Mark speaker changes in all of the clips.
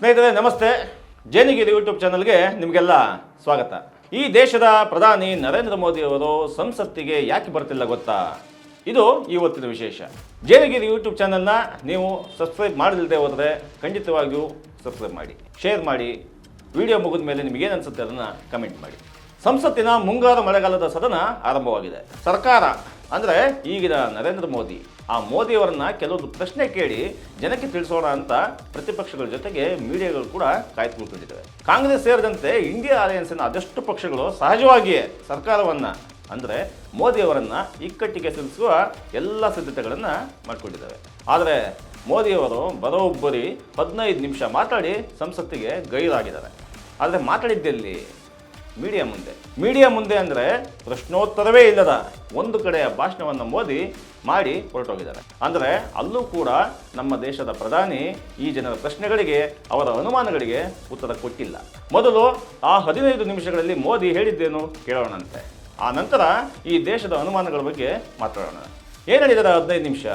Speaker 1: ಸ್ನೇಹಿತರೆ, ನಮಸ್ತೆ. ಜೇನಿಗಿರಿ ಯೂಟ್ಯೂಬ್ ಚಾನಲ್ಗೆ ನಿಮಗೆಲ್ಲ ಸ್ವಾಗತ. ಈ ದೇಶದ ಪ್ರಧಾನಿ ನರೇಂದ್ರ ಮೋದಿ ಅವರು ಸಂಸತ್ತಿಗೆ ಯಾಕೆ ಬರ್ತಿಲ್ಲ ಗೊತ್ತಾ? ಇದು ಇವತ್ತಿನ ವಿಶೇಷ. ಜೇನಿಗಿರಿ ಯೂಟ್ಯೂಬ್ ಚಾನಲ್ನ ನೀವು ಸಬ್ಸ್ಕ್ರೈಬ್ ಮಾಡದಿಲ್ಲದೆ ಹೋದರೆ ಖಂಡಿತವಾಗಿಯೂ ಸಬ್ಸ್ಕ್ರೈಬ್ ಮಾಡಿ, ಶೇರ್ ಮಾಡಿ. ವಿಡಿಯೋ ಮುಗಿದ ಮೇಲೆ ನಿಮಗೇನು ಅನಿಸುತ್ತೆ ಅದನ್ನು ಕಮೆಂಟ್ ಮಾಡಿ. ಸಂಸತ್ತಿನ ಮುಂಗಾರು ಮಳೆಗಾಲದ ಸದನ ಆರಂಭವಾಗಿದೆ. ಸರ್ಕಾರ, ಅಂದರೆ ಈಗಿನ ನರೇಂದ್ರ ಮೋದಿ ಆ ಮೋದಿಯವರನ್ನ ಕೆಲವೊಂದು ಪ್ರಶ್ನೆ ಕೇಳಿ ಜನಕ್ಕೆ ತಿಳಿಸೋಣ ಅಂತ ಪ್ರತಿಪಕ್ಷಗಳ ಜೊತೆಗೆ ಮೀಡಿಯಾಗಳು ಕೂಡ ಕಾಯ್ದುಕೊಂಡಿದ್ದಾವೆ. ಕಾಂಗ್ರೆಸ್ ಸೇರಿದಂತೆ ಇಂಡಿಯಾ ಅಲಯನ್ಸ್ನ ಅದೆಷ್ಟು ಪಕ್ಷಗಳು ಸಹಜವಾಗಿಯೇ ಸರ್ಕಾರವನ್ನ, ಅಂದರೆ ಮೋದಿಯವರನ್ನ ಇಕ್ಕಟ್ಟಿಗೆ ಸಿಲಿಸುವ ಎಲ್ಲ ಸಿದ್ಧತೆಗಳನ್ನು ಮಾಡಿಕೊಂಡಿದ್ದಾವೆ. ಆದರೆ ಮೋದಿಯವರು ಬರೋಬ್ಬರಿ ಹದಿನೈದು ನಿಮಿಷ ಮಾತಾಡಿ ಸಂಸತ್ತಿಗೆ ಗೈರಾಗಿದ್ದಾರೆ. ಆದರೆ ಮಾತಾಡಿದ್ದೆಲ್ಲಿ ಮೀಡಿಯಾ ಮುಂದೆ. ಮೀಡಿಯಾ ಮುಂದೆ ಅಂದರೆ ಪ್ರಶ್ನೋತ್ತರವೇ ಇಲ್ಲದ ಒಂದು ಕಡೆಯ ಭಾಷಣವನ್ನು ಮೋದಿ ಮಾಡಿ ಹೊರಟೋಗಿದ್ದಾರೆ. ಅಂದರೆ ಅಲ್ಲೂ ಕೂಡ ನಮ್ಮ ದೇಶದ ಪ್ರಧಾನಿ ಈ ಜನರ ಪ್ರಶ್ನೆಗಳಿಗೆ, ಅವರ ಅನುಮಾನಗಳಿಗೆ ಉತ್ತರ ಕೊಟ್ಟಿಲ್ಲ. ಮೊದಲು ಆ ಹದಿನೈದು ನಿಮಿಷಗಳಲ್ಲಿ ಮೋದಿ ಹೇಳಿದ್ದೇನು ಕೇಳೋಣಂತೆ. ಆ ನಂತರ ಈ ದೇಶದ ಅನುಮಾನಗಳ ಬಗ್ಗೆ ಮಾತಾಡೋಣ. ಏನು ಹೇಳಿದ್ದಾರೆ ಹದಿನೈದು ನಿಮಿಷ?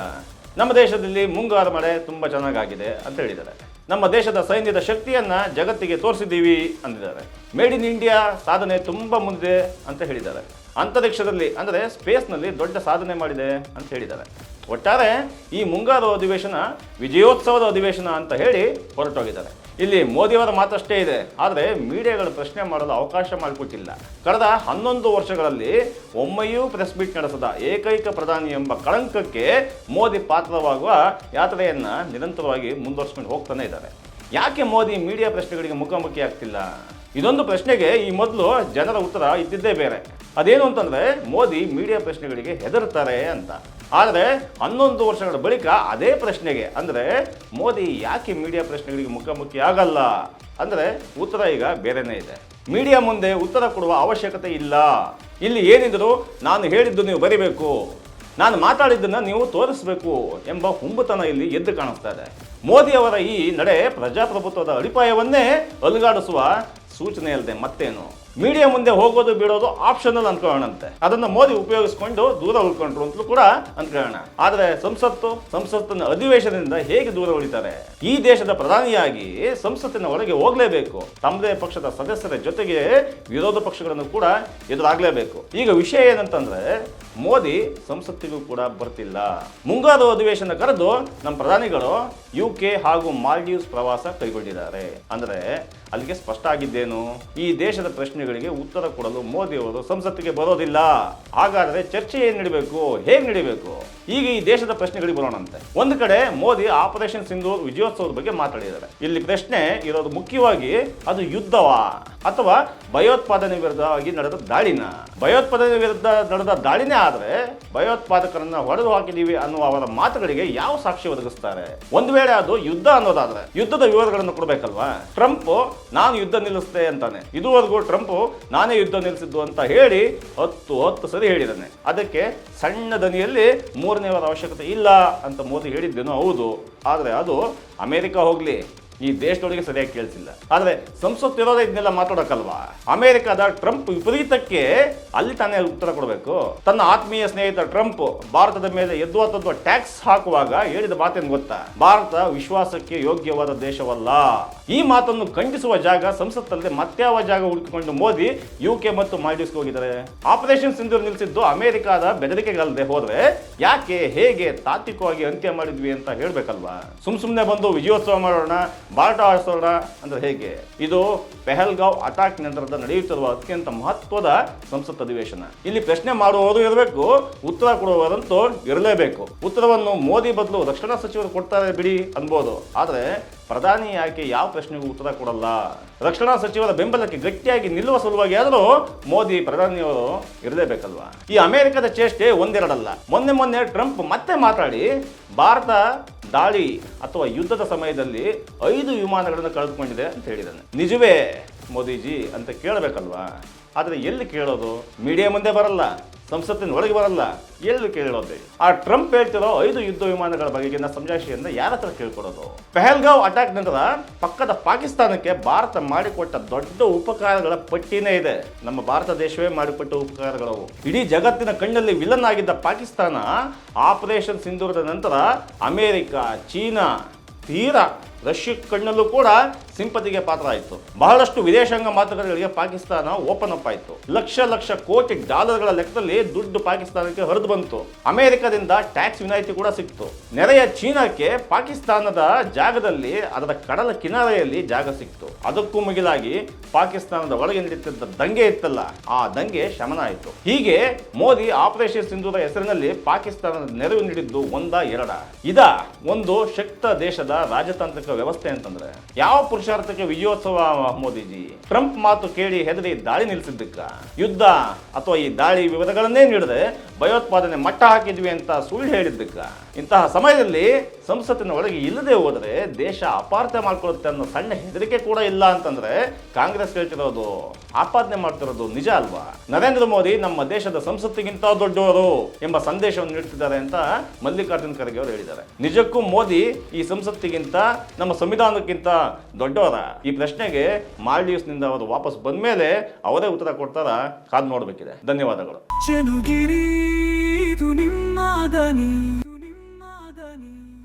Speaker 1: ನಮ್ಮ ದೇಶದಲ್ಲಿ ಮುಂಗಾರು ಮಳೆ ತುಂಬ ಚೆನ್ನಾಗಾಗಿದೆ ಅಂತ ಹೇಳಿದ್ದಾರೆ. ನಮ್ಮ ದೇಶದ ಸೈನ್ಯದ ಶಕ್ತಿಯನ್ನ ಜಗತ್ತಿಗೆ ತೋರಿಸಿದ್ದೀವಿ ಅಂದಿದ್ದಾರೆ. ಮೇಡ್ ಇನ್ ಇಂಡಿಯಾ ಸಾಧನೆ ತುಂಬ ಮುಂದೆ ಅಂತ ಹೇಳಿದ್ದಾರೆ. ಅಂತರಿಕ್ಷದಲ್ಲಿ, ಅಂದರೆ ಸ್ಪೇಸ್ನಲ್ಲಿ ದೊಡ್ಡ ಸಾಧನೆ ಮಾಡಿದೆ ಅಂತ ಹೇಳಿದ್ದಾರೆ. ಒಟ್ಟಾರೆ ಈ ಮುಂಗಾರು ಅಧಿವೇಶನ ವಿಜಯೋತ್ಸವದ ಅಧಿವೇಶನ ಅಂತ ಹೇಳಿ ಹೊರಟೋಗಿದ್ದಾರೆ. ಇಲ್ಲಿ ಮೋದಿಯವರ ಮಾತಷ್ಟೇ ಇದೆ. ಆದರೆ ಮೀಡಿಯಾಗಳು ಪ್ರಶ್ನೆ ಮಾಡಲು ಅವಕಾಶ ಮಾಡಿಕೊಟ್ಟಿಲ್ಲ. ಕಳೆದ ಹನ್ನೊಂದು ವರ್ಷಗಳಲ್ಲಿ ಒಮ್ಮೆಯೂ ಪ್ರೆಸ್ ಮೀಟ್ ನಡೆಸದ ಏಕೈಕ ಪ್ರಧಾನಿ ಎಂಬ ಕಳಂಕಕ್ಕೆ ಮೋದಿ ಪಾತ್ರವಾಗುವ ಯಾತ್ರೆಯನ್ನು ನಿರಂತರವಾಗಿ ಮುಂದುವರಿಸ್ಕೊಂಡು ಹೋಗ್ತಾನೆ ಇದ್ದಾರೆ. ಯಾಕೆ ಮೋದಿ ಮೀಡಿಯಾ ಪ್ರಶ್ನೆಗಳಿಗೆ ಮುಖಾಮುಖಿ ಆಗ್ತಿಲ್ಲ? ಇದೊಂದು ಪ್ರಶ್ನೆಗೆ ಈ ಮೊದಲು ಜನರ ಉತ್ತರ ಇದ್ದಿದ್ದೇ ಬೇರೆ. ಅದೇನು ಅಂತಂದರೆ ಮೋದಿ ಮೀಡಿಯಾ ಪ್ರಶ್ನೆಗಳಿಗೆ ಹೆದರ್ತಾರೆ ಅಂತ. ಆದರೆ ಹನ್ನೊಂದು ವರ್ಷಗಳ ಬಳಿಕ ಅದೇ ಪ್ರಶ್ನೆಗೆ, ಅಂದರೆ ಮೋದಿ ಯಾಕೆ ಮೀಡಿಯಾ ಪ್ರಶ್ನೆಗಳಿಗೆ ಮುಖಾಮುಖಿ ಆಗಲ್ಲ? ಅಂದರೆ ಉತ್ತರ ಈಗ ಬೇರೆನೇ ಇದೆ. ಮೀಡಿಯಾ ಮುಂದೆ ಉತ್ತರ ಕೊಡುವ ಅವಶ್ಯಕತೆ ಇಲ್ಲ. ಇಲ್ಲಿ ಏನಿದ್ರು ನಾನು ಹೇಳಿದ್ದು ನೀವು ಬರಿಬೇಕು. ನಾನು ಮಾತಾಡಿದ್ದನ್ನು ನೀವು ತೋರಿಸಬೇಕು ಎಂಬ ಹುಂಬುತನ ಇಲ್ಲಿ ಎದ್ದು ಕಾಣಿಸ್ತಾ ಇದೆ. ಮೋದಿಯವರ ಈ ನಡೆ ಪ್ರಜಾಪ್ರಭುತ್ವದ ಅಡಿಪಾಯವನ್ನೇ ಅಲುಗಾಡಿಸುವ ಸೂಚನೆ ಅಲ್ಲದೆ ಮತ್ತೇನು? ಮೀಡಿಯಾ ಮುಂದೆ ಹೋಗೋದು, ಬಿಡೋದು ಆಪ್ಷನಲ್ ಅನ್ಕೊಳ್ಳೋಣಂತೆ. ಅದನ್ನ ಮೋದಿ ಉಪಯೋಗಿಸ್ಕೊಂಡು ದೂರ ಉಳ್ಕೊಂಡ್ರು ಅಂತಲೂ ಕೂಡ ಅನ್ಕೊಳ್ಳೋಣ. ಆದರೆ ಸಂಸತ್ತು, ಸಂಸತ್ತಿನ ಅಧಿವೇಶನದಿಂದ ಹೇಗೆ ದೂರ ಉಳಿತಾರೆ? ಈ ದೇಶದ ಪ್ರಧಾನಿಯಾಗಿ ಸಂಸತ್ತಿನ ಒಳಗೆ ಹೋಗಲೇಬೇಕು. ತಮ್ಮದೇ ಪಕ್ಷದ ಸದಸ್ಯರ ಜೊತೆಗೆ ವಿರೋಧ ಪಕ್ಷಗಳನ್ನು ಕೂಡ ಎದುರಾಗ್ಲೇಬೇಕು. ಈಗ ವಿಷಯ ಏನಂತಂದ್ರೆ, ಮೋದಿ ಸಂಸತ್ತಿಗೂ ಕೂಡ ಬರ್ತಿಲ್ಲ. ಮುಂಗಾರು ಅಧಿವೇಶನ ಕರೆದು ನಮ್ಮ ಪ್ರಧಾನಿಗಳು ಯು ಕೆ ಹಾಗೂ ಮಾಲ್ಡೀವ್ಸ್ ಪ್ರವಾಸ ಕೈಗೊಂಡಿದ್ದಾರೆ. ಅಂದ್ರೆ ಅಲ್ಲಿಗೆ ಸ್ಪಷ್ಟ ಆಗಿದ್ದೇನು? ಈ ದೇಶದ ಪ್ರಶ್ನೆಗಳಿಗೆ ಉತ್ತರ ಕೊಡಲು ಮೋದಿ ಅವರು ಸಂಸತ್ತಿಗೆ ಬರೋದಿಲ್ಲ. ಹಾಗಾದರೆ ಚರ್ಚೆ ಏನು ನಡಿಬೇಕು? ಹೇಗೆ ನಡಿಬೇಕು? ಈಗ ಈ ದೇಶದ ಪ್ರಶ್ನೆಗಳಿಗೆ ಬರೋಣಂತೆ. ಒಂದು ಕಡೆ ಮೋದಿ ಆಪರೇಷನ್ ಸಿಂಧೂರ್ ವಿಜಯೋತ್ಸವದ ಬಗ್ಗೆ ಮಾತಾಡಿದ್ದಾರೆ. ಇಲ್ಲಿ ಪ್ರಶ್ನೆ ಇರೋದು ಮುಖ್ಯವಾಗಿ ಅದು ಯುದ್ಧವಾ ಅಥವಾ ಭಯೋತ್ಪಾದನೆ ವಿರುದ್ಧವಾಗಿ ನಡೆದ ದಾಳಿನ? ಭಯೋತ್ಪಾದನೆ ವಿರುದ್ಧ ನಡೆದ ದಾಳಿನೇ ಆದ್ರೆ ಭಯೋತ್ಪಾದಕರನ್ನ ಹೊಡೆದು ಹಾಕಿದೀವಿ ಅನ್ನುವ ಅವರ ಮಾತುಗಳಿಗೆ ಯಾವ ಸಾಕ್ಷಿ ಒದಗಿಸ್ತಾರೆ? ಒಂದು ವೇಳೆ ಅದು ಯುದ್ಧ ಅನ್ನೋದಾದ್ರೆ ಯುದ್ಧದ ವಿವರಗಳನ್ನು ಕೊಡಬೇಕಲ್ವಾ? ಟ್ರಂಪ್, ನಾನು ಯುದ್ಧ ನಿಲ್ಲಿಸ್ತೆ ಅಂತಾನೆ. ಇದುವರೆಗೂ ಟ್ರಂಪ್ ನಾನೇ ಯುದ್ಧ ನಿಲ್ಲಿಸಿದ್ದು ಅಂತ ಹೇಳಿ ಹತ್ತು ಹತ್ತು ಸರಿ ಹೇಳಿದ್ದಾನೆ. ಅದಕ್ಕೆ ಸಣ್ಣ ದನಿಯಲ್ಲಿ ಮೂರನೇವರ ಅವಶ್ಯಕತೆ ಇಲ್ಲ ಅಂತ ಮೋದಿ ಹೇಳಿದ್ದೇನೋ ಹೌದು. ಆದರೆ ಅದು ಅಮೇರಿಕಾ ಹೋಗ್ಲಿ ಈ ದೇಶದೊಳಗೆ ಸರಿಯಾಗಿ ಕೇಳಿಸಿಲ್ಲ ಆದರೆ ಸಂಸತ್ ಇರೋದೇ ಇದನ್ನೆಲ್ಲ ಮಾತಾಡೋಕ್ಕಲ್ವಾ ಅಮೆರಿಕದ ಟ್ರಂಪ್ ವಿಪರೀತಕ್ಕೆ ಅಲ್ಲಿ ತಾನೇ ಉತ್ತರ ಕೊಡಬೇಕು. ತನ್ನ ಆತ್ಮೀಯ ಸ್ನೇಹಿತ ಟ್ರಂಪ್ ಭಾರತದ ಮೇಲೆ ಎದ್ದು ತದ್ದುವ ಟ್ಯಾಕ್ಸ್ ಹಾಕುವಾಗ ಹೇಳಿದ ಮಾತೇನು ಗೊತ್ತಾ? ಭಾರತ ವಿಶ್ವಾಸಕ್ಕೆ ಯೋಗ್ಯವಾದ ದೇಶವಲ್ಲ. ಈ ಮಾತನ್ನು ಖಂಡಿಸುವ ಜಾಗ ಸಂಸತ್ತಲ್ಲದೆ ಮತ್ಯಾವ ಜಾಗ ಹುಡುಕಿಕೊಂಡು ಮೋದಿ ಯು ಕೆ ಮತ್ತು ಮಾಲ್ಡೀವ್ಸ್ಗೆ ಹೋಗಿದ್ದಾರೆ? ಆಪರೇಷನ್ ಸಿಂಧು ನಿಲ್ಲಿಸಿದ್ದು ಅಮೆರಿಕದ ಬೆದರಿಕೆಗಳಲ್ಲದೆ ಹೋದ್ರೆ ಯಾಕೆ ಹೇಗೆ ತಾತ್ವಿಕವಾಗಿ ಅಂತ್ಯ ಮಾಡಿದ್ವಿ ಅಂತ ಹೇಳ್ಬೇಕಲ್ವಾ? ಸುಮ್ ಸುಮ್ಮನೆ ಬಂದು ವಿಜಯೋತ್ಸವ ಮಾಡೋಣ ಬಾಟ ಆಡಿಸೋಣ ಅಂದ್ರೆ ಹೇಗೆ? ಇದು ಪೆಹಲ್ಗಾವ್ ಅಟ್ಯಾಕ್ ನಂತರದ ನಡೆಯುತ್ತಿರುವ ಅತ್ಯಂತ ಮಹತ್ವದ ಸಂಸತ್ ಅಧಿವೇಶನ. ಇಲ್ಲಿ ಪ್ರಶ್ನೆ ಮಾಡುವವರು ಇರಬೇಕು, ಉತ್ತರ ಕೊಡುವವರಂತೂ ಇರಲೇಬೇಕು. ಉತ್ತರವನ್ನು ಮೋದಿ ಬದಲು ರಕ್ಷಣಾ ಸಚಿವರು ಕೊಡ್ತಾರೆ ಬಿಡಿ ಅನ್ಬೋದು. ಆದರೆ ಪ್ರಧಾನಿ ಯಾಕೆ ಯಾವ ಪ್ರಶ್ನೆಗೂ ಉತ್ತರ ಕೊಡಲ್ಲ. ರಕ್ಷಣಾ ಸಚಿವರ ಬೆಂಬಲಕ್ಕೆ ಗಟ್ಟಿಯಾಗಿ ನಿಲ್ಲುವ ಸಲುವಾಗಿ ಆದರೂ ಮೋದಿ ಪ್ರಧಾನಿಯವರು ಇರಲೇಬೇಕಲ್ವಾ? ಈ ಅಮೆರಿಕದ ಚೇಷ್ಟೆ ಒಂದೆರಡಲ್ಲ. ಮೊನ್ನೆ ಮೊನ್ನೆ ಟ್ರಂಪ್ ಮತ್ತೆ ಮಾತಾಡಿ ಭಾರತ ದಾಳಿ ಅಥವಾ ಯುದ್ಧದ ಸಮಯದಲ್ಲಿ ಐದು ವಿಮಾನಗಳನ್ನು ಕಳೆದುಕೊಂಡಿದೆ ಅಂತ ಹೇಳಿದ್ದಾನೆ. ನಿಜವೇ ಮೋದಿಜಿ ಅಂತ ಕೇಳಬೇಕಲ್ವಾ? ಆದರೆ ಎಲ್ಲಿ ಕೇಳೋದು? ಮೀಡಿಯಾ ಮುಂದೆ ಬರಲ್ಲ. ಸಂಸತ್ತಿನ ಒಳಗೆ ಬರಲ್ಲ. ಎಲ್ಲರೂ ಕೇಳೋದು? ಆ ಟ್ರಂಪ್ ಹೇಳ್ತಿರೋ ಐದು ಯುದ್ಧ ವಿಮಾನಗಳ ಬಗೆಗಿನ ಸಂಜಾಷೆಯಿಂದ ಯಾರ ಹತ್ರ ಕೇಳ್ಕೊಡೋದು? ಪೆಹಲ್ಗಾವ್ ಅಟ್ಯಾಕ್ ನಂತರ ಪಕ್ಕದ ಪಾಕಿಸ್ತಾನಕ್ಕೆ ಭಾರತ ಮಾಡಿಕೊಟ್ಟ ದೊಡ್ಡ ಉಪಕಾರಗಳ ಪಟ್ಟಿನೇ ಇದೆ. ನಮ್ಮ ಭಾರತ ದೇಶವೇ ಮಾಡಿಕೊಟ್ಟ ಉಪಕಾರಗಳವು ಇಡೀ ಜಗತ್ತಿನ ಕಣ್ಣಲ್ಲಿ ವಿಲನ್ ಆಗಿದ್ದ ಪಾಕಿಸ್ತಾನ ಆಪರೇಷನ್ ಸಿಂಧೂರದ ನಂತರ ಅಮೆರಿಕ, ಚೀನಾ, ತೀರಾ ರಷ್ಯಾ ಕಣ್ಣಲ್ಲೂ ಕೂಡ ಸಿಂಪತಿಗೆ ಪಾತ್ರ ಆಯಿತು ಬಹಳಷ್ಟು ವಿದೇಶಾಂಗ ಮಾತುಕತೆಗಳಿಗೆ ಪಾಕಿಸ್ತಾನ ಓಪನ್ ಅಪ್ ಆಯಿತು. ಲಕ್ಷ ಲಕ್ಷ ಕೋಟಿ ಡಾಲರ್ಗಳ ಲೆಕ್ಕದಲ್ಲಿ ದುಡ್ಡು ಪಾಕಿಸ್ತಾನಕ್ಕೆ ಹರಿದು ಬಂತು. ಅಮೆರಿಕದಿಂದ ಟ್ಯಾಕ್ಸ್ ವಿನಾಯಿತಿ ಕೂಡ ಸಿಕ್ತು. ನೆರೆಯ ಚೀನಾಕ್ಕೆ ಪಾಕಿಸ್ತಾನದ ಜಾಗದಲ್ಲಿ, ಅದರ ಕಡಲ ಕಿನಾರೆಯಲ್ಲಿ ಜಾಗ ಸಿಕ್ತು. ಅದಕ್ಕೂ ಮುಗಿಲಾಗಿ ಪಾಕಿಸ್ತಾನದ ಒಳಗೆ ನಡೀತಿದ್ದ ದಂಗೆ ಇತ್ತಲ್ಲ, ಆ ದಂಗೆ ಶಮನ ಆಯಿತು. ಹೀಗೆ ಮೋದಿ ಆಪರೇಷನ್ ಸಿಂಧೂರ ಹೆಸರಿನಲ್ಲಿ ಪಾಕಿಸ್ತಾನದ ನೆರವು ನೀಡಿದ್ದು ಒಂದ ಎರಡ. ಇದ ಒಂದು ಶಕ್ತ ದೇಶದ ರಾಜತಾಂತ್ರಿಕ ವ್ಯವಸ್ಥೆ ಅಂತಂದ್ರೆ, ಯಾವ ಪುರುಷಾರ್ಥಕ್ಕೆ ವಿಜಯೋತ್ಸವ ಮೋದಿಜಿ. ಟ್ರಂಪ್ ಮಾತು ಕೇಳಿ ಹೆದರಿ ದಾಳಿ ನಿಲ್ಲಿಸಿದ್ದಕ್ಕ. ಯುದ್ಧ ಅಥವಾ ಈ ದಾಳಿ ವಿವರಗಳನ್ನೇ ನೀಡದೆ ಭಯೋತ್ಪಾದನೆ ಮಟ್ಟ ಹಾಕಿದ್ವಿ ಅಂತ ಸುಳ್ಳು ಹೇಳಿದ್ದಕ್ಕ. ಇಂತಹ ಸಮಯದಲ್ಲಿ ಸಂಸತ್ತಿನ ಒಳಗೆ ಇಲ್ಲದೆ ಹೋದರೆ ದೇಶ ಅಪಾರ್ಥ ಮಾಡ್ಕೊಳ್ಳುತ್ತೆ ಅನ್ನೋ ಸಣ್ಣ ಹೆದರಿಕೆ ಕೂಡ ಇಲ್ಲ ಅಂತಂದ್ರೆ ಕಾಂಗ್ರೆಸ್ ಹೇಳ್ತಿರೋದು, ಆಪಾದನೆ ಮಾಡ್ತಿರೋದು ನಿಜ ಅಲ್ವಾ? ನರೇಂದ್ರ ಮೋದಿ ನಮ್ಮ ದೇಶದ ಸಂಸತ್ತಿಗಿಂತ ದೊಡ್ಡವರು ಎಂಬ ಸಂದೇಶವನ್ನು ನೀಡ್ತಿದ್ದಾರೆ ಅಂತ ಮಲ್ಲಿಕಾರ್ಜುನ್ ಖರ್ಗೆ ಅವರು ಹೇಳಿದ್ದಾರೆ. ನಿಜಕ್ಕೂ ಮೋದಿ ಈ ಸಂಸತ್ತಿಗಿಂತ, ನಮ್ಮ ಸಂವಿಧಾನಕ್ಕಿಂತ ದೊಡ್ಡವರ? ಈ ಪ್ರಶ್ನೆಗೆ ಮಾಲ್ಡೀವ್ಸ್ನಿಂದ ಅವರು ವಾಪಸ್ ಬಂದ ಮೇಲೆ ಅವರೇ ಉತ್ತರ ಕೊಡ್ತಾರ? ಕಾದ್ ನೋಡಬೇಕಿದೆ. ಧನ್ಯವಾದಗಳು.